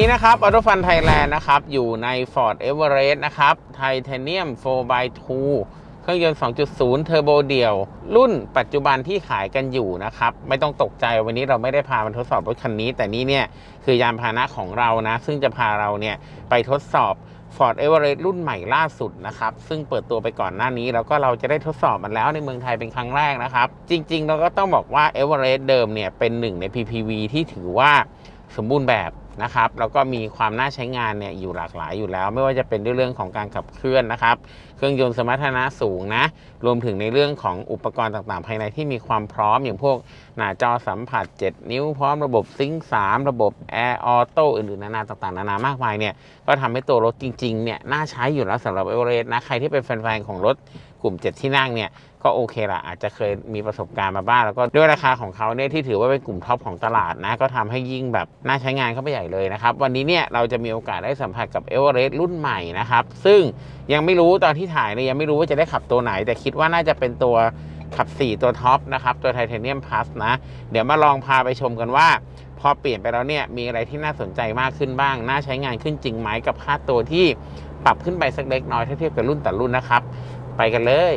นนี้นะครับออโตฟันไทยแลนด์นะครับ อยู่ใน Ford Everest นะครับไทเทเนียม 4x2 เครื่องยนต์ 2.0 เทอร์โบเดี่ยว รุ่นปัจจุบันที่ขายกันอยู่นะครับ ไม่ต้องตกใจวันนี้เราไม่ได้พามาทดสอบรถคันนี้ แต่นี่เนี่ย คือยานพาหนะของเรานะ ซึ่งจะพาเราเนี่ย ไปทดสอบ Ford Everest รุ่นใหม่ล่าสุดนะครับ ซึ่งเปิดตัวไปก่อนหน้านี้ แล้วก็เราจะได้ทดสอบมันแล้วในเมืองไทยเป็นครั้งแรกนะครับ จริง ๆ เราก็ต้องบอกว่า Everest เดิมเนี่ยเป็นหนึ่งใน PPV ที่ถือว่าสมบูรณ์แบบ นะครับแล้วก็มีความน่าใช้งานเนี่ยอยู่หลากหลายอยู่แล้ว ไม่ว่าจะเป็นเรื่องของการขับเคลื่อนนะครับ เครื่องยนต์สมรรถนะสูงนะรวมถึงในเรื่องของอุปกรณ์ต่างๆ ภายในที่มีความพร้อมอย่างพวกหน้าจอสัมผัส 7 นิ้วพร้อมระบบซิงค์3ระบบ Air Auto อื่นๆนานาต่างๆ นานามากมายเนี่ยก็ทำให้ตัวรถจริงๆเนี่ยน่าใช้อยู่แล้วสำหรับเอเวอเรสต์นะใครที่เป็นแฟนๆของรถ กลุ่ม 7 ที่นั่งเนี่ยก็โอเคละอาจจะเคยมีประสบการณ์มาบ้างแล้วก็ด้วยราคาของเขาเนี่ยที่ถือว่าเป็นกลุ่มท็อปของตลาดนะก็ทำให้ยิ่งแบบน่าใช้งานเข้าไปใหญ่เลยนะครับ วันนี้เนี่ยเราจะมีโอกาสได้สัมผัสกับเอเวอเรสต์รุ่นใหม่นะครับ ซึ่งยังไม่รู้ตอนที่ถ่ายเนี่ยยังไม่รู้ว่าจะได้ขับตัวไหน แต่คิดว่าน่าจะเป็นตัวขับ 4 ตัวท็อปนะครับ ตัวไทเทเนียมพลัสนะ เดี๋ยวมาลองพาไปชมกันว่า พอเปลี่ยนไปแล้วเนี่ยมีอะไรที่น่าสนใจมากขึ้นบ้าง น่าใช้งานขึ้นจริงไหมกับค่าตัวที่ปรับขึ้นไปสักเล็กน้อยถ้าเทียบกับรุ่นแต่รุ่นนะครับ ไปกันเลย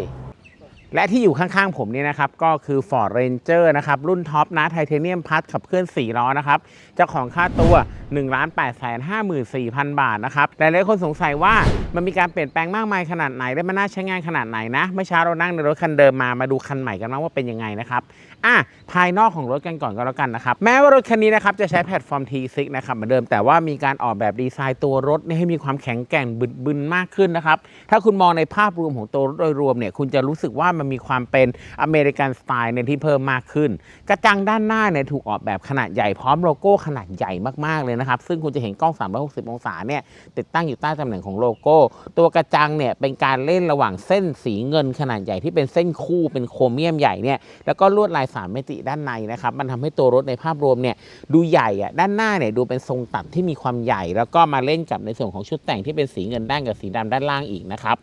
และที่อยู่ข้างๆผมเนี่ยนะครับ ก็คือ Ford Ranger นะครับ รุ่นท็อปนะไทเทเนียมพัดขับเคลื่อน 4 ล้อนะครับ เจ้าของค่าตัว 1 8 5 4 0 0 0 บาทนะครับหลายๆคนสงสัยว่ามันมีการเปลี่ยนแปลงมากมายขนาดไหน และมันน่าใช้งานขนาดไหนนะ เมื่อเช้าเรานั่งในรถคันเดิมมามาดูคันใหม่กันบ้างว่าเป็นยังไงนะครับ อะภายนอกของรถกันก่อนก็แล้วกันนะครับ แม้ว่ารถคันนี้นะครับจะใช้แพลตฟอร์ม T6 นะครับเหมือนเดิมแต่ว่ามีการออกแบบดีไซน์ตัวรถให้มีความแข็งแกร่งบึดบึนมากขึ้นนะครับ ถ้าคุณมองในภาพรวมของตัวรถโดยรวมเนี่ยคุณจะรู้สึกว่ามันมีความเป็นอเมริกันสไตล์ในที่เพิ่มมากขึ้น กระจังด้านหน้าเนี่ยถูกออกแบบขนาดใหญ่พร้อมโลโก้ขนาดใหญ่มากๆเลยนะครับ ซึ่งคุณจะเห็นกล้อง 360 องศาเนี่ยติดตั้งอยู่ใต้ตำแหน่งของโลโก้ ตัวกระจังเนี่ยเป็นการเล่นระหว่างเส้นสีเงินขนาดใหญ่ที่เป็นเส้นคู่เป็นโครเมียมใหญ่เนี่ยแล้วก็ลวดลายสามมิติด้านในนะครับ มันทำให้ตัวรถในภาพรวมเนี่ยดูใหญ่อะด้านหน้าเนี่ยดูเป็นทรงตัดที่มีความใหญ่ แล้วก็มาเล่นกับในส่วนของชุดแต่งที่เป็นสีเงินด้านกับสีดำด้านล่างอีกนะครับ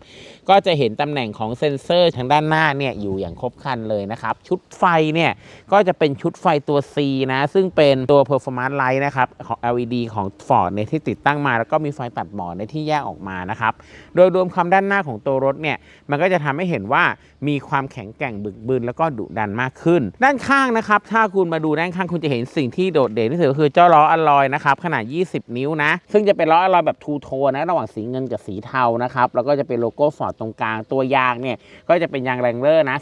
ก็จะเห็นตำแหน่งของเซ็นเซอร์ทางด้านหน้าเนี่ยอยู่อย่างครบครันเลยนะครับ ชุดไฟเนี่ยก็จะเป็นชุดไฟตัว C นะ ซึ่งเป็นตัว performance light นะครับของ LED ของ Ford เนี่ยที่ติดตั้งมา แล้วก็มีไฟตัดหมอกในที่แยกออกมานะครับ โดยรวมความด้านหน้าของตัวรถเนี่ยมันก็จะทำให้เห็นว่ามีความแข็งแกร่งบึกบึนแล้วก็ดุดันมากขึ้นด้านข้างนะครับ ถ้าคุณมาดูด้านข้างคุณจะเห็นสิ่งที่โดดเด่นที่สุดก็คือเจ้าล้ออลลอยนะครับขนาด 20 นิ้วนะ ซึ่งจะเป็นล้ออลลอยแบบทูโทนะ ระหว่างสีเงินกับสีเทานะครับ แล้วก็จะเป็นโลโก้ฟอร์ดตรงกลาง ตัวยางเนี่ย ก็จะเป็นยางแรงเลอร์นะ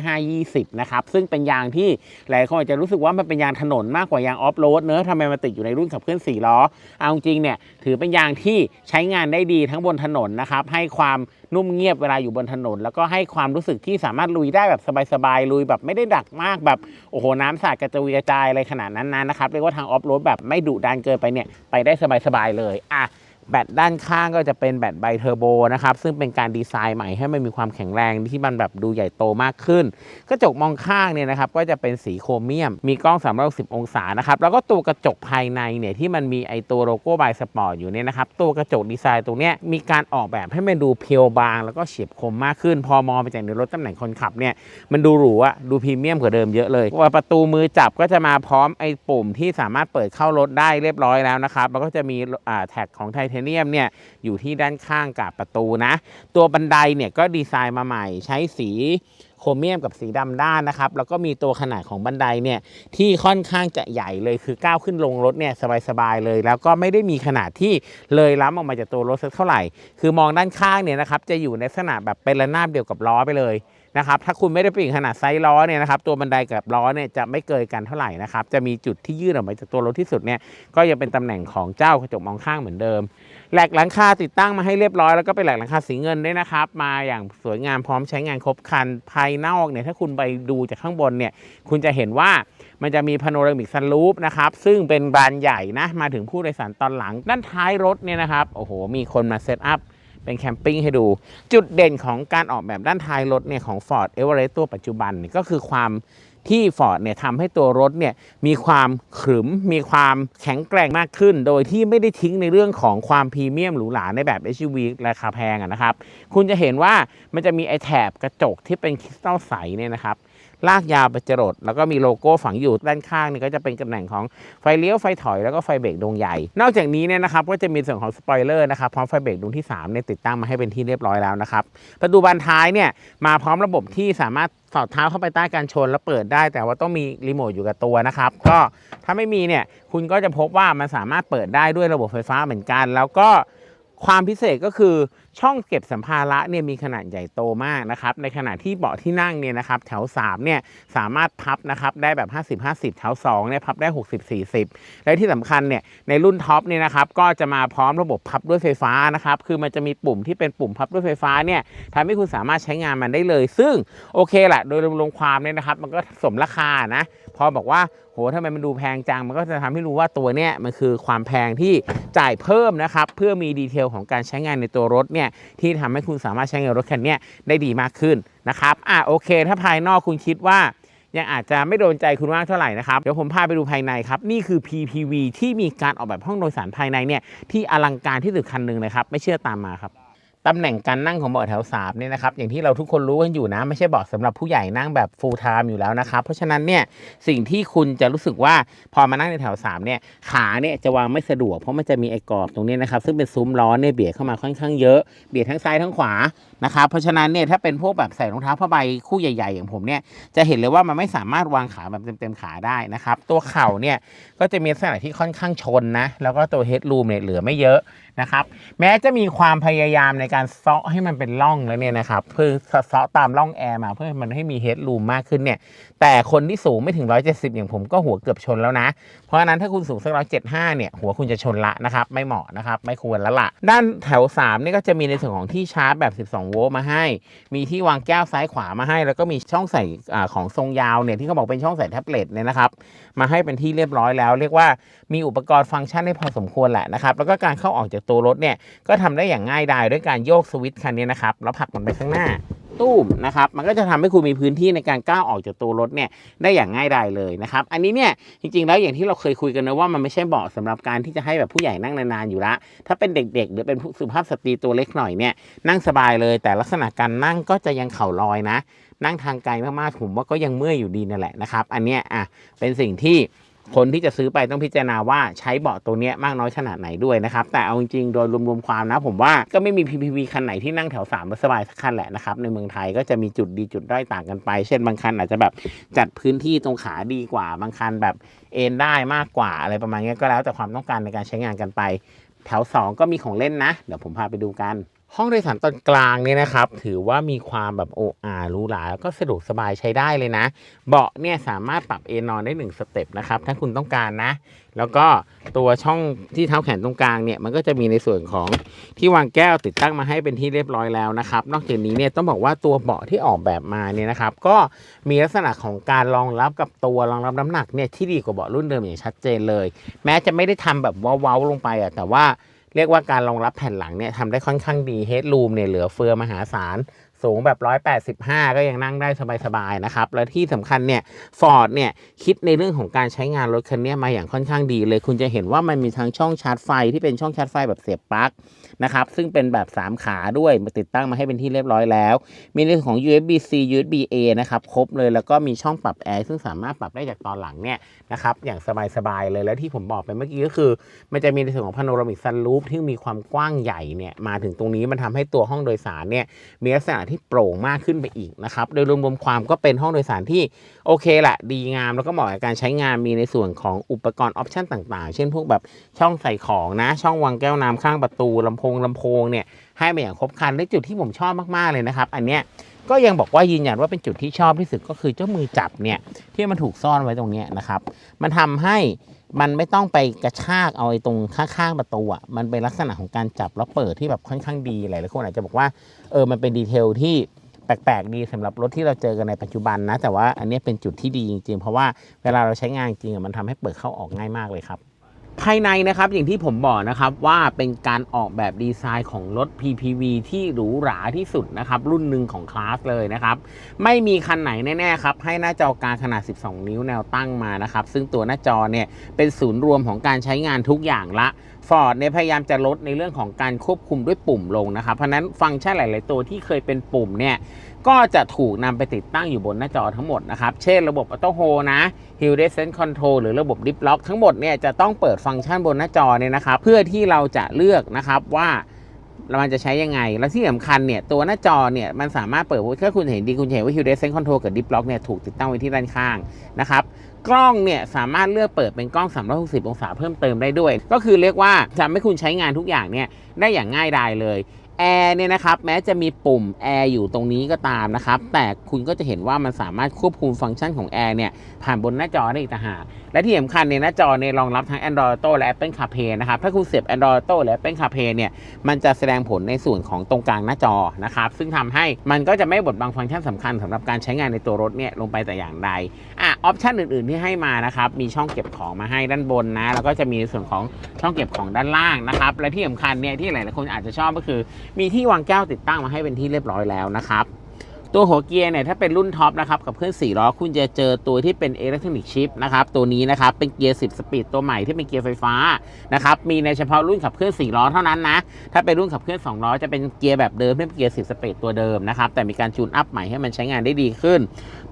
255520 นะครับ ซึ่งเป็นยางที่หลายคนอาจจะรู้สึกว่ามันเป็นยางถนนมากกว่ายางออฟโรดเนอะทำไมมาติดอยู่ในรุ่นขับเคลื่อน4ล้อ เอาจริงเนี่ยถือเป็นยางที่ใช้งานได้ดีทั้งบนถนนนะครับให้ความนุ่มเงียบเวลาอยู่บนถนน แล้วก็ให้ความรู้สึกที่สามารถลุยได้แบบสบายๆลุยแบบไม่ได้ดักมากแบบโอ้โหน้ำสาดกระจุยกระจายอะไรขนาดนั้นนะนะครับเรียกว่าทางออฟโรดแบบไม่ดุดันเกินไปเนี่ยไปได้สบายๆเลยอะ แบตด้านข้างก็จะเป็นแบตไบเทอร์โบนะครับ ซึ่งเป็นการดีไซน์ใหม่ให้มันมีความแข็งแรงที่มันแบบดูใหญ่โตมากขึ้น กระจกมองข้างเนี่ยนะครับก็จะเป็นสีโครเมียม มีกล้อง 360 องศานะครับ แล้วก็ตัวกระจกภายในเนี่ยที่มันมีไอตัวโลโก้ไบสปอร์ตอยู่เนี่ยนะครับ ตัวกระจกดีไซน์ตรงเนี้ยมีการออกแบบให้มันดูเพียวบาง แล้วก็เฉียบคมมากขึ้น พอมองไปจากในรถตำแหน่งคนขับเนี่ยมันดูหรูอะดูพรีเมียมกว่าเดิมเยอะเลยว่าประตูมือจับก็จะมาพร้อมไอปุ่มที่สามารถเปิดเข้ารถได้เรียบร้อยแล้วนะครับแล้วก็จะมีอ่าแท็กของไทเทเนียมเนี่ยอยู่ที่ด้านข้างกับประตูนะ ตัวบันไดเนี่ยก็ดีไซน์มาใหม่ใช้สีโครเมียมกับสีดำด้านนะครับ แล้วก็มีตัวขนาดของบันไดเนี่ยที่ค่อนข้างจะใหญ่เลยคือก้าวขึ้นลงรถเนี่ยสบายๆเลย แล้วก็ไม่ได้มีขนาดที่เลยล้ำออกมาจากตัวรถสักเท่าไหร่ คือมองด้านข้างเนี่ยนะครับจะอยู่ในลักษณะแบบเป็นระนาบเดียวกับล้อไปเลย นะครับถ้าคุณไม่ได้เปลี่ยนขนาดไซส์ล้อเนี่ยนะครับตัวบันไดกับล้อเนี่ยจะไม่เกินกันเท่าไหร่นะครับจะมีจุดที่ยื่นออกมาจากตัวรถที่สุดเนี่ยก็ยังเป็นตำแหน่งของเจ้ากระจกมองข้างเหมือนเดิมแหลกหลังคาติดตั้งมาให้เรียบร้อยแล้วก็เป็นแหลกหลังคาสีเงินด้วยนะครับมาอย่างสวยงามพร้อมใช้งานครบครันภายนอกเนี่ยถ้าคุณไปดูจากข้างบนเนี่ยคุณจะเห็นว่ามันจะมีพาโนรามิกซันรูฟนะครับซึ่งเป็นบานใหญ่นะมาถึงผู้โดยสารตอนหลังด้านท้ายรถเนี่ยนะครับโอ้โหมีคนมาเซตอัพ เป็นแคมปิ้งให้ดู จุดเด่นของการออกแบบด้านท้ายรถเนี่ยของ Ford Everest ตัวปัจจุบันเนี่ยก็คือความที่ Ford เนี่ยทำให้ตัวรถเนี่ยมีความขรึม มีความแข็งแกร่งมากขึ้น โดยที่ไม่ได้ทิ้งในเรื่องของความพรีเมียมหรูหราในแบบ SUV ราคาแพงะนะครับ คุณจะเห็นว่ามันจะมีไอแถบกระจกที่เป็นคริสตัลใสเนี่ยนะครับ ลากยาวไปจรดแล้วก็มีโลโก้ฝังอยู่ด้านข้างนี่ก็จะเป็นตำแหน่งของไฟเลี้ยวไฟถอยแล้วก็ไฟเบรกดวงใหญ่ นอกจากนี้เนี่ยนะครับก็จะมีส่วนของสปอยเลอร์นะครับพร้อมไฟเบรกดวงที่3เนี่ยติดตั้งมาให้เป็นที่เรียบร้อยแล้วนะครับประตูบานท้ายเนี่ยมาพร้อมระบบที่สามารถสอดเท้าเข้าไปใต้การชนแล้วเปิดได้ แต่ว่าต้องมีรีโมทอยู่กับตัวนะครับก็ถ้าไม่มีเนี่ยคุณก็จะพบว่ามันสามารถเปิดได้ด้วยระบบไฟฟ้าเหมือนกัน แล้วก็ ความพิเศษก็คือช่องเก็บสัมภาระเนี่ยมีขนาดใหญ่โตมากนะครับ ในขณะที่เบาะที่นั่งเนี่ยนะครับแถว3เนี่ยสามารถพับนะครับได้แบบ 50 50 แถว2เนี่ยพับได้ 60 40 และที่สำคัญเนี่ยในรุ่นท็อปเนี่ยนะครับก็จะมาพร้อมระบบพับด้วยไฟฟ้านะครับคือมันจะมีปุ่มที่เป็นปุ่มพับด้วยไฟฟ้าเนี่ยทำให้คุณสามารถใช้งานมันได้เลย ซึ่งโอเคแหละโดยรวมความเนี่ยนะครับมันก็สมราคานะพอบอกว่า โหทำไมมันดูแพงจัง มันก็จะทำให้รู้ว่าตัวเนี้ยมันคือความแพงที่จ่ายเพิ่มนะครับ เพื่อมีดีเทลของการใช้งานในตัวรถเนี่ยที่ทำให้คุณสามารถใช้งานรถคันนี้ได้ดีมากขึ้นนะครับอะโอเค ถ้าภายนอกคุณคิดว่ายังอาจจะไม่โดนใจคุณมากเท่าไหร่นะครับ เดี๋ยวผมพาไปดูภายในครับ นี่คือ PPV ที่มีการออกแบบห้องโดยสารภายในเนี่ยที่อลังการที่สุดคันหนึ่งเลยครับ ไม่เชื่อตามมาครับ ตำแหน่งการนั่งของเบาะแถว3เนี่ยนะครับอย่างที่เราทุกคนรู้กันอยู่นะ ไม่ใช่เบาะสำหรับผู้ใหญ่นั่งแบบ full time อยู่แล้วนะครับ เพราะฉะนั้นเนี่ยสิ่งที่คุณจะรู้สึกว่าพอมานั่งในแถว3เนี่ยขาเนี่ยจะวางไม่สะดวกเพราะมันจะมีไอ้กรอบตรงนี้นะครับซึ่งเป็นซุ้มล้อเนี่ยเบียดเข้ามาค่อนข้างเยอะเบียดทั้งซ้ายทั้งขวานะครับเพราะฉะนั้นเนี่ยถ้าเป็นพวกแบบใส่รองเท้าผ้าใบคู่ใหญ่ๆ อย่างผมเนี่ยจะเห็นเลยว่ามันไม่สามารถวางขาแบบเต็มๆขาได้นะครับตัวเข่าเนี่ยก็จะมีลักษณะที่ค่อนข้างชนนะแล้วก็ตัวเฮดรูมเนี่ยเหลือไม่เยอะนะครับแม้จะมีความพยายามในการเซาะให้มันเป็นร่องแล้วเนี่ยนะครับเพื่อเซาะตามร่องแอร์มาเพื่อให้มันให้มีเฮดรูมมากขึ้นเนี่ยแต่คนที่สูงไม่ถึง 170 อย่างผมก็หัวเกือบชนแล้วนะ เพราะฉะนั้นถ้าคุณสูงสักร้อยเจ็ดห้าเนี่ยหัวคุณจะชนละนะครับไม่เหมาะนะครับไม่ควรแล้วละด้านแถว3นี่ก็จะมีในส่วนของที่ชาร์จแบบ 12โวลต์มาให้ มีที่วางแก้วซ้ายขวามาให้ แล้วก็มีช่องใส่อของทรงยาวเนี่ยที่เขาบอกเป็นช่องใส่แท็บเล็ตเนี่ยนะครับ มาให้เป็นที่เรียบร้อยแล้ว เรียกว่ามีอุปกรณ์ฟังก์ชันได้พอสมควรแหละนะครับ แล้วก็การเข้าออกจากตัวรถเนี่ยก็ทำได้อย่างง่ายดายด้วยการโยกสวิตช์คันนี้นะครับแล้วผลักมันไปข้างหน้า ตู้มนะครับมันก็จะทำให้คุณมีพื้นที่ในการก้าวออกจากตัวรถเนี่ยได้อย่างง่ายดายเลยนะครับอันนี้เนี่ยจริงๆแล้วอย่างที่เราเคยคุยกันนะว่ามันไม่ใช่เบาะสำหรับการที่จะให้แบบผู้ใหญ่นั่งนานๆอยู่ละถ้าเป็นเด็กๆ หรือเป็นผู้สุภาพสตรีตัวเล็กหน่อยเนี่ยนั่งสบายเลย แต่ลักษณะการนั่งก็จะยังเข่าลอยนะ นั่งทางไกลมากๆผมว่าก็ยังเมื่อยอยู่ดีนั่นแหละนะครับอันเนี้ยอะเป็นสิ่งที่ คนที่จะซื้อไปต้องพิจารณาว่าใช้เบาะตัวเนี้ยมากน้อยขนาดไหนด้วยนะครับ แต่เอาจริงๆ โดยรวมๆความนะ ผมว่าก็ไม่มี PPV คันไหนที่นั่งแถว3แล้วสบายสักคันแหละนะครับ ในเมืองไทยก็จะมีจุดดีจุดด้อยต่างกันไป เช่นบางคันอาจจะแบบจัดพื้นที่ตรงขาดีกว่า บางคันแบบเอนได้มากกว่าอะไรประมาณนี้ก็แล้วแต่ความต้องการในการใช้งานกันไป แถว 2 ก็มีของเล่นนะ เดี๋ยวผมพาไปดูกัน ห้องโดยสารตอนกลางเนี่ยนะครับ ถือว่ามีความแบบโออาหรูหราแล้วก็สะดวกสบายใช้ได้เลยนะ เบาะเนี่ยสามารถปรับเอนนอนได้1สเต็ปนะครับ ถ้าคุณต้องการนะ แล้วก็ตัวช่องที่เท้าแขนตรงกลางเนี่ยมันก็จะมีในส่วนของที่วางแก้วติดตั้งมาให้เป็นที่เรียบร้อยแล้วนะครับ นอกจากนี้เนี่ยต้องบอกว่าตัวเบาะที่ออกแบบมาเนี่ยนะครับ ก็มีลักษณะของการรองรับกับตัวรองรับน้ำหนักเนี่ยที่ดีกว่าเบาะรุ่นเดิมอย่างชัดเจนเลย แม้จะไม่ได้ทำแบบว้าๆลงไปอะแต่ว่า เรียกว่าการรองรับแผ่นหลังเนี่ยทำได้ค่อนข้างดีเฮดรูมเนี่ยเหลือเฟือมหาศาล สูงแบบ 185 ก็ยังนั่งได้สบายๆนะครับ และที่สำคัญเนี่ยฟอร์ดเนี่ยคิดในเรื่องของการใช้งานรถคันนี้มาอย่างค่อนข้างดีเลย คุณจะเห็นว่ามันมีทั้งช่องชาร์จไฟที่เป็นช่องชาร์จไฟแบบเสียบปลั๊กนะครับ ซึ่งเป็นแบบ 3 ขาด้วยมาติดตั้งมาให้เป็นที่เรียบร้อยแล้ว มีในส่วนของ USB C USB A นะครับ ครบเลยแล้วก็มีช่องปรับแอร์ซึ่งสามารถปรับได้จากตอนหลังเนี่ยนะครับ อย่างสบายๆเลยแล้วที่ผมบอกไปเมื่อกี้ก็คือ มันจะมีในส่วนของพาโนรามิกซันรูฟที่มีความกว้างใหญ่เนี่ยมาถึงตรงนี้มันทำให้ตัวห้องโดยสารเนี่ยมีลักษณะที่โปร่งมากขึ้นไปอีกนะครับโดยรวมๆความก็เป็นห้องโดยสารที่โอเคแหละดีงามแล้วก็เหมาะกับการใช้งานมีในส่วนของอุปกรณ์ออปชั่นต่างๆ เช่นพวกแบบช่องใส่ของนะช่องวางแก้วน้ำข้างประตูลำโพงลำโพงเนี่ยให้มาอย่างครบครันและจุดที่ผมชอบมากๆเลยนะครับ อันเนี้ยก็ยังบอกว่ายืนยันว่าเป็นจุดที่ชอบที่สุดก็คือเจ้ามือจับเนี่ยที่มันถูกซ่อนไว้ตรงเนี้ยนะครับ มันทำให้มันไม่ต้องไปกระชากเอาไอ้ตรงข้างๆประตูอะมันเป็นลักษณะของการจับแล้วเปิดที่แบบค่อนข้างดีหลายๆคนอาจจะบอกว่าเออมันเป็นดีเทลที่แปลกๆดีสำหรับรถที่เราเจอกันในปัจจุบันนะ แต่ว่าอันนี้เป็นจุดที่ดีจริงๆ เพราะว่าเวลาเราใช้งานจริงอะมันทำให้เปิดเข้าออกง่ายมากเลยครับ ภายในนะครับอย่างที่ผมบอกนะครับว่าเป็นการออกแบบดีไซน์ของรถ PPV ที่หรูหราที่สุดนะครับรุ่นหนึ่งของคลาสเลยนะครับไม่มีคันไหนแน่ๆครับให้หน้าจอกลางขนาด 12 นิ้วแนวตั้งมานะครับซึ่งตัวหน้าจอเนี่ยเป็นศูนย์รวมของการใช้งานทุกอย่างละ Ford เนี่ยพยายามจะลดในเรื่องของการควบคุมด้วยปุ่มลงนะครับ เพราะนั้นฟังก์ชันหลาย ๆ ตัวที่เคยเป็นปุ่มเนี่ยก็จะถูกนำไปติดตั้งอยู่บนหน้าจอทั้งหมดนะครับ เช่นระบบออโต้โฮนะฮิลเดสเซนต์คอนโทรลหรือระบบดิฟล็อกทั้งหมดเนี่ยจะต้องเปิดฟังก์ชันบนหน้าจอเนี่ยนะครับ เพื่อที่เราจะเลือกนะครับว่า มันจะใช้ยังไง แล้วที่สำคัญเนี่ยตัวหน้าจอเนี่ยมันสามารถเปิดถ้าคุณเห็นดีคุณเห็นว่า Hill Descent Control กับ Dip Lock เนี่ยถูกติดตั้งไว้ที่ด้านข้างนะครับกล้องเนี่ยสามารถเลือกเปิดเป็นกล้อง 360 องศาเพิ่มเติมได้ด้วย ก็คือเรียกว่าทำให้คุณใช้งานทุกอย่างเนี่ยได้อย่างง่ายดายเลย แอร์เนี่ยนะครับแม้จะมีปุ่มแอร์อยู่ตรงนี้ก็ตามนะครับแต่คุณก็จะเห็นว่ามันสามารถควบคุมฟังก์ชันของแอร์เนี่ยผ่านบนหน้าจอได้อีกต่างหากและที่สำคัญในยหน้าจอเนี่ยรองรับทั้ง Android Auto และ Apple CarPlay นะครับถ้าคุณเสียบ Android Auto และ Apple CarPlay เนี่ยมันจะแสดงผลในส่วนของตรงกลางหน้าจอนะครับซึ่งทำให้มันก็จะไม่บดบังฟังก์ชันสำคัญสำหรับการใช้งานในตัวรถเนี่ยลงไปแต่อย่างใดอะออปชันอื่นๆที่ให้มานะครับมีช่องเก็บของมาให้ด้านบนนะแล้วก็จะมีในส่วนของช่องเก็บของด้านล่างนะครับและที่สำคัญเนี่ยที่หลายๆคนอาจจะชอบก็คือมีที่วางแก้วติดตั้งมาให้เป็นที่เรียบร้อยแล้วนะครับ ตัวหัวเกียร์เนี่ยถ้าเป็นรุ่นท็อปนะครับกับเครื่อง4ล้อคุณจะเจอตัวที่เป็นอิเล็กทรอนิกส์ชิปนะครับตัวนี้นะครับเป็นเกียร์ 10 สปีดตัวใหม่ที่เป็นเกียร์ไฟฟ้านะครับมีในเฉพาะรุ่นขับเคลื่อน4ล้อเท่านั้นนะถ้าเป็นรุ่นขับเคลื่อน2ล้อจะเป็นเกียร์แบบเดิมเป็นเกียร์ 10 สปีดตัวเดิมนะครับแต่มีการจูนอัพใหม่ให้มันใช้งานได้ดีขึ้น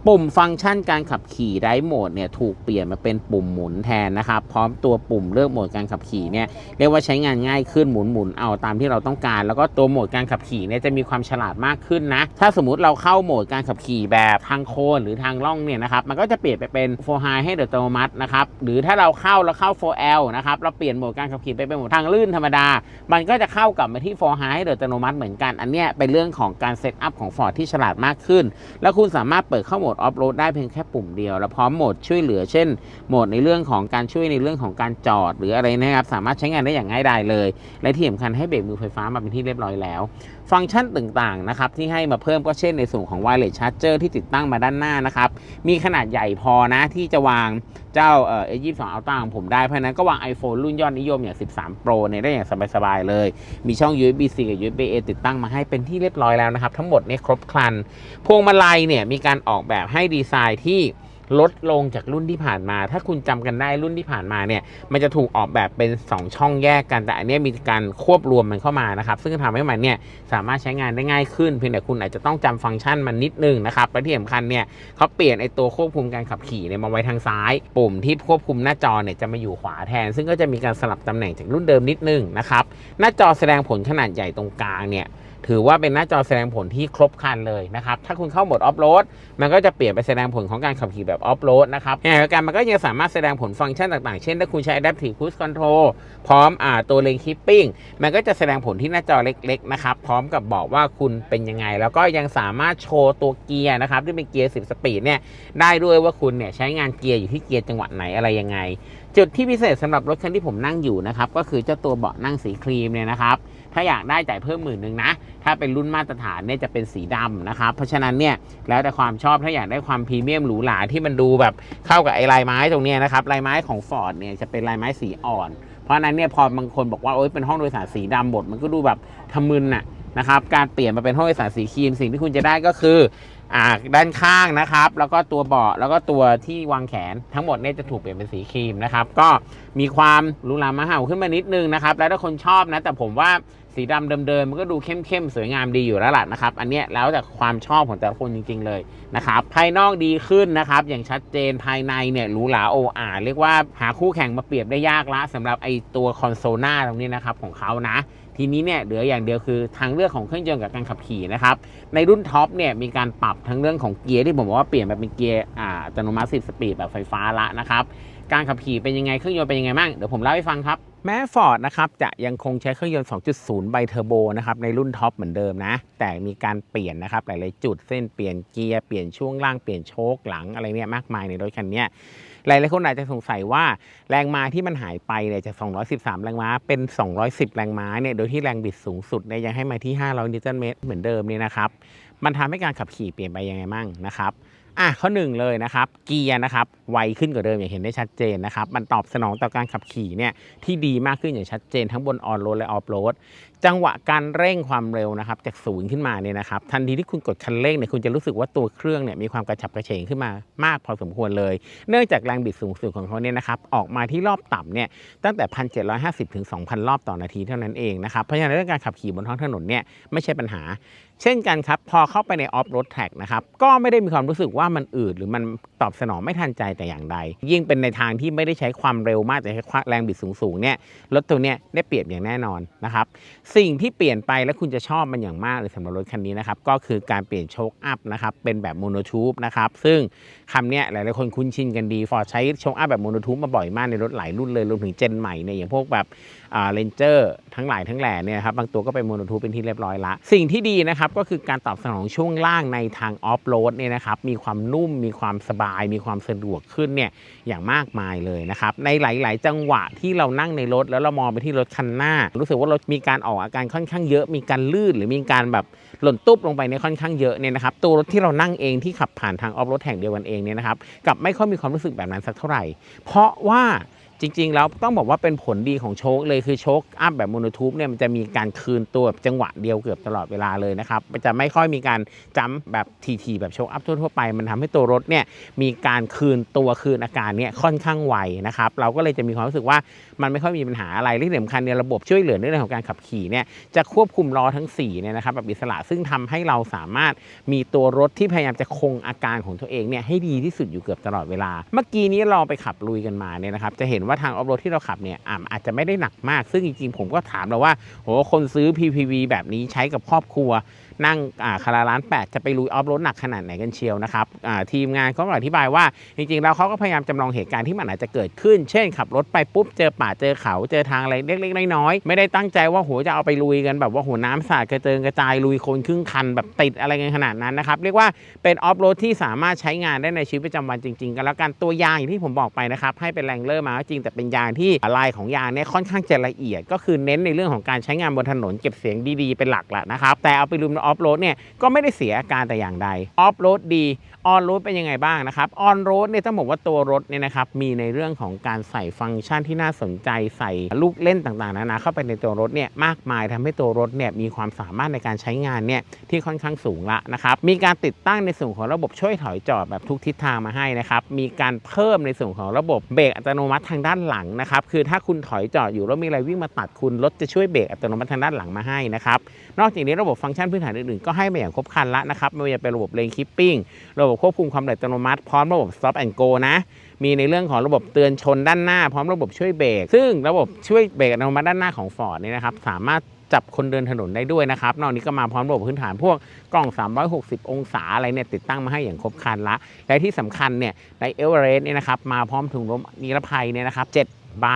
ปุ่มฟังก์ชันการขับขี่ไดโหมดเนี่ยถูกเปลี่ยนมาเป็นปุ่มหมุนแทนนะครับ พร้อมตัวปุ่มเลือกโหมดการขับขี่เนี่ยเรียกว่าใช้งานง่ายขึ้นหมุนหมุนเอาตามที่เราต้องการ แล้วก็ตัวโหมดการขับขี่เนี่ยจะมีความฉลาดมากขึ้นนะ ถ้าสมมติเราเข้าโหมดการขับขี่แบบทางโค้งหรือทางล่องเนี่ยนะครับมันก็จะเปลี่ยนไปเป็นโฟไฮให้โดยอัตโนมัตินะครับหรือถ้าเราเข้าแล้วเข้า 4L นะครับเราเปลี่ยนโหมดการขับขี่ไปเป็นโหมดทางลื่นธรรมดา มันก็จะเข้ากลับมาที่ 4 High ให้โดยอัตโนมัติเหมือนกัน อันเนี้ยเป็นเรื่องของการเซตอัพของ Ford ที่ฉลาดมากขึ้น แล้วคุณสามารถเปิดเข้าโหมดออฟโรดได้เพียงแค่ปุ่มเดียว แล้วพร้อมโหมดช่วยเหลือ เช่น โหมดในเรื่องของการช่วยในเรื่องของการจอดหรืออะไรนะครับ สามารถใช้งานได้อย่างง่ายดายเลย และที่สำคัญให้เบรกมือไฟฟ้ามาเป็นที่เรียบร้อยแล้ว ฟังก์ชันต่างๆนะครับที่ให้มาเพิ่มก็เช่นในส่วนของ wireless charger ที่ติดตั้งมาด้านหน้านะครับ มีขนาดใหญ่พอนะที่จะวางเจ้าเอ่อ A22 Ultra ของผมได้ เพราะฉะนั้นก็วาง iPhone รุ่นยอดนิยมอย่าง 13 Pro เนี่ยได้อย่างสบายๆเลย มีช่อง USB-C กับ USB-A ติดตั้งมาให้เป็นที่เรียบร้อยแล้วนะครับ ทั้งหมดเนี่ยครบครัน พวงมาลัยเนี่ยมีการออกแบบให้ดีไซน์ที่ ลดลงจากรุ่นที่ผ่านมา ถ้าคุณจำกันได้รุ่นที่ผ่านมาเนี่ย มันจะถูกออกแบบเป็น 2 ช่องแยกกัน แต่อันนี้มีการควบรวมมันเข้ามานะครับ ซึ่งทำให้มันเนี่ยสามารถใช้งานได้ง่ายขึ้น เพียงแต่คุณอาจจะต้องจำฟังก์ชันมันนิดนึงนะครับและที่สำคัญเนี่ยเขาเปลี่ยนไอตัวควบคุมการขับขี่เนี่ยมาไว้ทางซ้าย ปุ่มที่ควบคุมหน้าจอเนี่ยจะมาอยู่ขวาแทน ซึ่งก็จะมีการสลับตำแหน่งจากรุ่นเดิมนิดนึงนะครับ หน้าจอแสดงผลขนาดใหญ่ตรงกลางเนี่ย ถือว่าเป็นหน้าจอแสดงผลที่ครบครันเลยนะครับ ถ้าคุณเข้าโหมดออฟโรดมันก็จะเปลี่ยนไปแสดงผลของการขับขี่แบบออฟโรดนะครับอย่างไรก็ตามมันก็ยังสามารถแสดงผลฟังก์ชันต่างๆ เช่น ถ้าคุณใช้ Adaptive Cruise Control พร้อมอ่าตัวเลนคิปปิ้งมันก็จะแสดงผลที่หน้าจอเล็กๆนะครับ พร้อมกับบอกว่าคุณเป็นยังไง แล้วก็ยังสามารถโชว์ตัวเกียร์นะครับที่เป็นเกียร์ 10 สปีดเนี่ยได้ด้วยว่าคุณเนี่ยใช้งานเกียร์อยู่ที่เกียร์จังหวะไหนอะไรยังไง จุดที่พิเศษสำหรับรถคันที่ผมนั่งอยู่นะครับก็คือเจ้าตัวเบาะนั่งสีครีมเนี่ยนะครับ ถ้าอยากได้จ่ายเพิ่มหมื่นหนึ่งนะ ถ้าเป็นรุ่นมาตรฐานเนี่ยจะเป็นสีดำนะครับ เพราะฉะนั้นเนี่ยแล้วแต่ความชอบถ้าอยากได้ความพรีเมียมหรูหราที่มันดูแบบเข้ากับไอ้ลายไม้ตรงนี้นะครับลายไม้ของ Ford เนี่ยจะเป็นลายไม้สีอ่อน เพราะนั้นเนี่ยพอบางคนบอกว่าโอ๊ยเป็นห้องโดยสารสีดำบดมันก็ดูแบบทำมึนน่ะนะครับการเปลี่ยนมาเป็นห้องโดยสารสีครีมสิ่งที่คุณจะได้ก็คืออ่าด้านข้างนะครับ แล้วก็ตัวเบาะแล้วก็ตัวที่วางแขนทั้งหมดเนี่ยจะถูกเปลี่ยนเป็นสีครีมนะครับ ก็มีความหรูหรามาเห่าขึ้นมานิดนึงนะครับ แล้วถ้าคนชอบนะ แต่ผมว่า สีดำเดิมๆมันก็ดูเข้มๆสวยงามดีอยู่แล้วล่ะนะครับ อันเนี้ยแล้วแต่ความชอบของแต่ละคนจริง ๆเลยนะครับ ภายนอกดีขึ้นนะครับ อย่างชัดเจนภายในเนี่ยหรูหราโออาเรียกว่าหาคู่แข่งมาเปรียบได้ยากละสำหรับไอตัวคอนโซลหน้าตรงนี้นะครับของเขานะ ทีนี้เนี่ยเหลืออย่างเดียวคือทางเลือกของเครื่องยนต์กับการขับขี่นะครับในรุ่นท็อปเนี่ยมีการปรับทั้งเรื่องของเกียร์ที่ผมบอกว่าเปลี่ยนมาเป็นเกียร์อ่าอัตโนมัติ10สปีดแบบไฟฟ้าละนะครับการขับขี่เป็นยังไงเครื่องยนต์เป็นยังไงบ้างเดี๋ยวผมเล่าให้ฟังครับแม้ Ford นะครับจะยังคงใช้เครื่องยนต์ 2.0 ไบเทอร์โบนะครับในรุ่นท็อปเหมือนเดิมนะ แต่มีการเปลี่ยนนะครับหลาย ๆ จุดเส้นเปลี่ยนเกียร์ เปลี่ยนช่วงล่าง เปลี่ยนโชคหลังอะไรเนี่ยมากมายในรถคันนี้ เนี้ยหลายๆคนอาจจะสงสัยว่าแรงม้าที่มันหายไปเนี่ยจาก 213 แรงม้าเป็น 210 แรงม้าเนี่ยโดยที่แรงบิดสูงสุดเนี่ยยังให้มาที่ 500 นิวตันเมตรเหมือนเดิมเนี่ยนะครับมันทำให้การขับขี่เปลี่ยนไปยังไงมั่งนะครับอะข้อหนึ่งเลยนะครับเกียร์นะครับไวขึ้นกว่าเดิมอย่างเห็นได้ชัดเจนนะครับมันตอบสนองต่อการขับขี่เนี่ยที่ดีมากขึ้นอย่างชัดเจนทั้งบนออนโรดและออฟโรดจังหวะการเร่งความเร็วนะครับจากศูนย์ขึ้นมาเนี่ยนะครับทันทีที่คุณกดคันเร่งเนี่ยคุณจะรู้สึกว่าตัวเครื่องเนี่ยมีความกระฉับกระเฉงขึ้นมามากพอสมควรเลย เนื่องจากแรงบิดสูงสุดของเขาเนี่ยนะครับออกมาที่รอบต่ำเนี่ยตั้งแต่ 1,750 ถึง 2,000 รอบต่อนาทีเท่านั้นเองนะครับเพราะฉะนั้นเรื่องการขับขี่บนท้องถนนเนี่ยไม่ใช่ปัญหา เช่นกันครับพอเข้าไปในออฟโรดแท็กนะครับก็ไม่ได้มีความรู้สึกว่ามันอืดหรือมันตอบสนองไม่ทันใจแต่อย่างใด ยิ่งเป็นในทางที่ไม่ได้ใช้ความเร็วมากแต่ใช้แรงบิดสูงๆเนี่ยรถตัวเนี้ยได้เปรียบอย่างแน่นอนนะครับสิ่งที่เปลี่ยนไปและคุณจะชอบมันอย่างมากเลยสำหรับรถคันนี้นะครับก็คือการเปลี่ยนโชคอัพนะครับเป็นแบบโมโนทูบนะครับซึ่งคำเนี้ยหลายๆคนคุ้นชินกันดีฟอร์ดใช้โชคอัพแบบโมโนทูบมาบ่อยมากในรถหลายรุ่นเลยรวมถึงเจนใหม่เนี่ยอย่างพวกแบบเลนเจอร์ทั้งหลายทั้งแหล่เนี่ยครับบางตัวก็เป็นโมโนทูบเป็นที่เรียบร้อยละ สิ่งที่ดีนะครับก็คือการตอบสนองช่วงล่างในทางออฟโรดเนี่ยนะครับมีความนุ่มมีความสบาย มีความสะดวกขึ้นเนี่ยอย่างมากมายเลยนะครับในหลาย ๆ จังหวะที่เรานั่งในรถแล้วเรามองไปที่รถคันหน้า รู้สึกว่ารถมีการออกอาการค่อนข้างเยอะมีการลื่นหรือมีการแบบหล่นตุ๊บลงไปในค่อนข้างเยอะเนี่ยนะครับตัวรถที่เรานั่งเองที่ขับผ่านทางออฟโรดแห่งเดียวกันเองเนี่ยนะครับกับไม่ค่อยมีความรู้สึกแบบนั้นสักเท่าไหร่ เพราะว่า จริงๆแล้วต้องบอกว่าเป็นผลดีของโชคเลยคือโชคอัพแบบโมโนทูบเนี่ยมันจะมีการคืนตัวแบบจังหวะเดียวเกือบตลอดเวลาเลยนะครับมันจะไม่ค่อยมีการจัมป์แบบทีๆแบบโชคอัพทั่วๆไป มันทำให้ตัวรถเนี่ยมีการคืนตัวคืนอาการเนี่ยค่อนข้างไวนะครับเราก็เลยจะมีความรู้สึกว่ามันไม่ค่อยมีปัญหาอะไรและที่สำคัญเนี่ยระบบช่วยเหลือในเรื่องของการขับขี่เนี่ยจะควบคุมล้อทั้ง4เนี่ยนะครับแบบอิสระซึ่งทำให้เราสามารถมีตัวรถที่พยายามจะคงอาการของตัวเองเนี่ยให้ดีที่สุดอยู่เกือบตลอดเวลา เมื่อกี้นี้เราไปขับลุยกันมาเนี่ยนะครับจะเห็นว่าทางออฟโรดที่เราขับเนี่ยอะอาจจะไม่ได้หนักมาก ซึ่งจริงๆผมก็ถามเราว่าโหคนซื้อ PPV แบบนี้ใช้กับครอบครัว นั่งคาราล้าน 8 จะไปลุยออฟโรดหนักขนาดไหนกันเชียวนะครับทีมงานเขาก็อธิบายว่าจริงๆแล้วเขาก็พยายามจำลองเหตุการณ์ที่มันอาจจะเกิดขึ้น เช่นขับรถไปปุ๊บเจอป่าเจอเขาเจอทางอะไรเล็กๆน้อยๆไม่ได้ตั้งใจว่าโหจะเอาไปลุยกันแบบว่าโหน้ำสาดกระเจิงกระจายลุยโคนครึ่งคันแบบติดอะไรกันขนาดนั้นนะครับเรียกว่าเป็นออฟโรดที่สามารถใช้งานได้ในชีวิตประจำวันจริงๆกันแล้วกันตัวยางอย่างที่ผมบอกไปนะครับให้เป็นแรงเลอร์มาจริงแต่เป็นยางที่ลายของยางเนี่ยค่อนข้างจะละเอียด ก็คือเน้นในเรื่องของการใช้งานบนถนนเก็บเสียงดีๆเป็นหลักแหละนะครับแต่เอาไปลุยออฟโรดเนี่ยก็ไม่ได้เสียอาการแต่อย่างใดออฟโรดดีออนโรดเป็นยังไงบ้างนะครับออนโรดเนี่ยต้องบอกว่าตัวรถเนี่ยนะครับมีในเรื่องของการใส่ฟังก์ชันที่น่าสนใจใส่ลูกเล่นต่างๆนานาเข้าไปในตัวรถเนี่ยมากมายทำให้ตัวรถเนี่ยมีความสามารถในการใช้งานเนี่ยที่ค่อนข้างสูงละนะครับมีการติดตั้งในส่วนของระบบช่วยถอยจอดแบบทุกทิศทางมาให้นะครับมีการเพิ่มในส่วนของระบบเบรกอัตโนมัติทางด้านหลังนะครับคือถ้าคุณถอยจอดอยู่แล้วมีอะไรวิ่งมาตัดคุณรถจะช่วยเบรกอัตโนมัติทางด้านหลังมาให้นะครับนอกจากนี้ระบบฟังก์ชันพื้นฐานอื่นๆ ก็ให้มาอย่างครบครันละนะครับ ไม่ว่าจะเป็นระบบเลนคิปปิ้ง ระบบควบคุมความเร็วอัตโนมัติ พร้อมระบบ stop and go นะ มีในเรื่องของระบบเตือนชนด้านหน้า พร้อมระบบช่วยเบรก ซึ่งระบบช่วยเบรกอัตโนมัติด้านหน้าของ Ford นี่นะครับ สามารถจับคนเดินถนนได้ด้วยนะครับ นอกนี้ก็มาพร้อมระบบพื้นฐานพวกกล้อง 360 องศาอะไรเนี่ยติดตั้งมาให้อย่างครบครันละ และที่สำคัญเนี่ยในเอเวอเรสต์เนี่ยนะครับมาพร้อมถุงลมนิรภัยเนี่ยนะครับ7 ใบ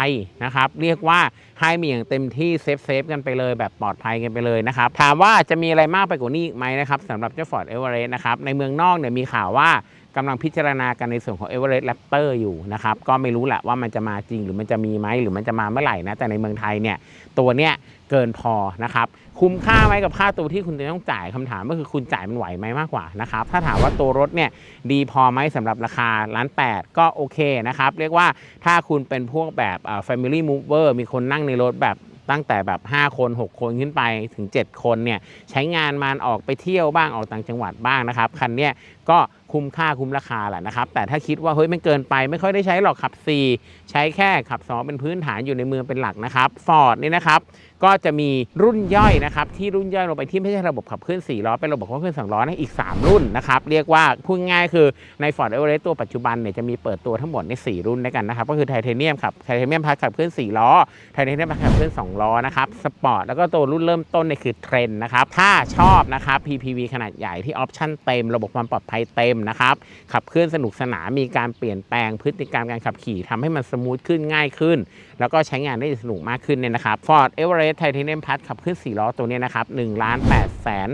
นะครับ เรียกว่าให้มีอย่างเต็มที่เซฟเซฟกันไปเลยแบบปลอดภัยกันไปเลยนะครับ ถามว่าจะมีอะไรมากไปกว่านี้อีกไหมนะครับสำหรับเจ้าฟอร์ดเอเวอเรสต์นะครับ ในเมืองนอกเนี่ยมีข่าวว่ากำลังพิจารณากันในส่วนของ Everest Raptor อยู่นะครับ ก็ไม่รู้แหละว่ามันจะมาจริงหรือมันจะมีไหมหรือมันจะมาเมื่อไหร่นะแต่ในเมืองไทยเนี่ยตัวเนี้ย เกินพอนะครับคุ้มค่าไหมกับค่าตัวที่คุณจะต้องจ่ายคำถามก็คือคุณจ่ายมันไหวไหมมากกว่านะครับถ้าถามว่าตัวรถเนี่ยดีพอไหมสำหรับราคาล้านแปดก็โอเคนะครับเรียกว่าถ้าคุณเป็นพวกแบบอ่า family mover มีคนนั่งในรถแบบตั้งแต่แบบ 5 คน 6 คนขึ้นไปถึง 7 คนเนี่ยใช้งานมันออกไปเที่ยวบ้างออกต่างจังหวัดบ้างนะครับ คันเนี้ยก็ คุ้มค่าคุ้มราคาแหละนะครับ แต่ถ้าคิดว่าเฮ้ยมันเกินไปไม่ค่อยได้ใช้หรอกขับ 4 ใช้แค่ขับ 2 เป็นพื้นฐานอยู่ในเมืองเป็นหลักนะครับฟอร์ดนี่นะครับก็จะมีรุ่นย่อยนะครับที่รุ่นย่อยลงไปที่ไม่ใช่ระบบขับเคลื่อน4ล้อเป็นระบบขับเคลื่อน2ล้อนะอีก 3 รุ่นนะครับเรียกว่าพูดง่ายคือใน Ford Everest ตัวปัจจุบันเนี่ยจะมีเปิดตัวทั้งหมดใน 4 รุ่นด้วยกันนะครับก็คือไทเทเนียมครับไทเทเนียมพัดขับเคลื่อน4ล้อไทเทเนียมพัดขับเคลื่อน2ล้อนะครับสปอร์ตแล้วก็ตัวรุ่นเริ่มต้นเนี่ยคือเทรนนะครับถ้าชอบนะครับ PPV ขนาดใหญ่ที่ออปชั่นเต็ม ระบบความปลอดภัยเต็มนะครับ ขับเคลื่อนสนุกสนานมีการเปลี่ยนแปลงพฤติกรรมการขับขี่ทำให้มันสมูทขึ้นง่ายขึ้น แล้วก็ใช้งานได้สนุกมากขึ้นเนี่ยนะครับ Ford Everest Titanium Plus ขับเคลื่อน4ล้อตัวนี้นะครับ1ล้าน8แสน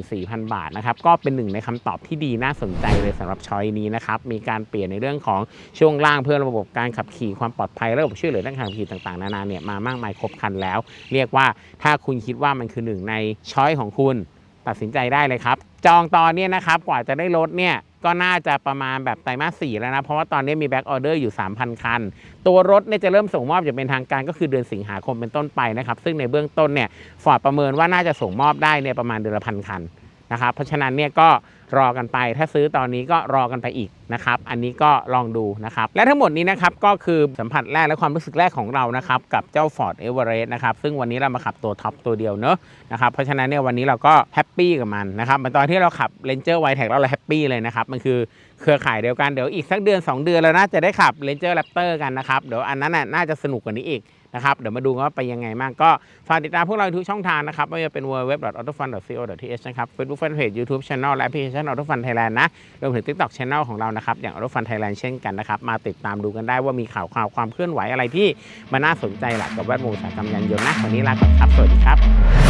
54,000 บาทนะครับก็เป็นหนึ่งในคำตอบที่ดีน่าสนใจเลยสำหรับชอยนี้นะครับมีการเปลี่ยนในเรื่องของช่วงล่างเพื่อระบบการขับขี่ความปลอดภัยระบบช่วยเหลือด้านการขับขี่ต่างๆนานาเนี่ยมามากมายครบครันแล้ว เรียกว่าถ้าคุณคิดว่ามันคือหนึ่งในช้อยของคุณตัดสินใจได้เลยครับ จองตอนนี้นะครับกว่าจะได้รถเนี่ย ก็น่าจะประมาณแบบไตรมาสสี่แล้วนะ เพราะว่าตอนนี้มีแบ็กออเดอร์อยู่ 3,000 คัน ตัวรถเนี่ยจะเริ่มส่งมอบอย่างเป็นทางการก็คือเดือนสิงหาคมเป็นต้นไปนะครับ ซึ่งในเบื้องต้นเนี่ยฟอร์ดประเมินว่าน่าจะส่งมอบได้เนี่ยประมาณเดือนละพันคันนะครับเพราะฉะนั้นเนี่ยก็ รอกันไป ถ้าซื้อตอนนี้ก็รอกันไปอีกนะครับอันนี้ก็ลองดูนะครับและทั้งหมดนี้นะครับก็คือสัมผัสแรกและความรู้สึกแรกของเรานะครับกับเจ้า Ford Everest นะครับซึ่งวันนี้เรามาขับตัวท็อปตัวเดียวเนอะนะครับเพราะฉะนั้นเนี่ยวันนี้เราก็แฮปปี้กับมันนะครับมือนตอนที่เราขับ Ranger y t e c แล้วเราแฮปปี้เลยนะครับมันคือเครือข่ายเดียวกันเดี๋ยวอีกสักเดือน 2 เดือนเราน่าจะได้ขับ Ranger Raptor กันนะครับเดี๋ยวอันนั้นน่าจะสนุกกว่านี้อีก นะครับ เดี๋ยวมาดูว่าไปยังไงบ้างก็ฝากติดตามพวกเราทุกช่องทางนะครับไม่ว่าจะเป็น www.autofun.co.th นะครับ Facebook Fanpage YouTube Channel และแอปพลิเคชัน AutoFun Thailand นะรวมถึง TikTok Channel ของเรานะครับอย่าง AutoFun Thailand เช่นกันนะครับมาติดตามดูกันได้ว่ามีข่าวข่าวความเคลื่อนไหวอะไรที่มันน่าสนใจหลักกับแวดวงอุตสาหกรรมยานยนต์นะวันนี้ลาไปครับสวัสดีครับ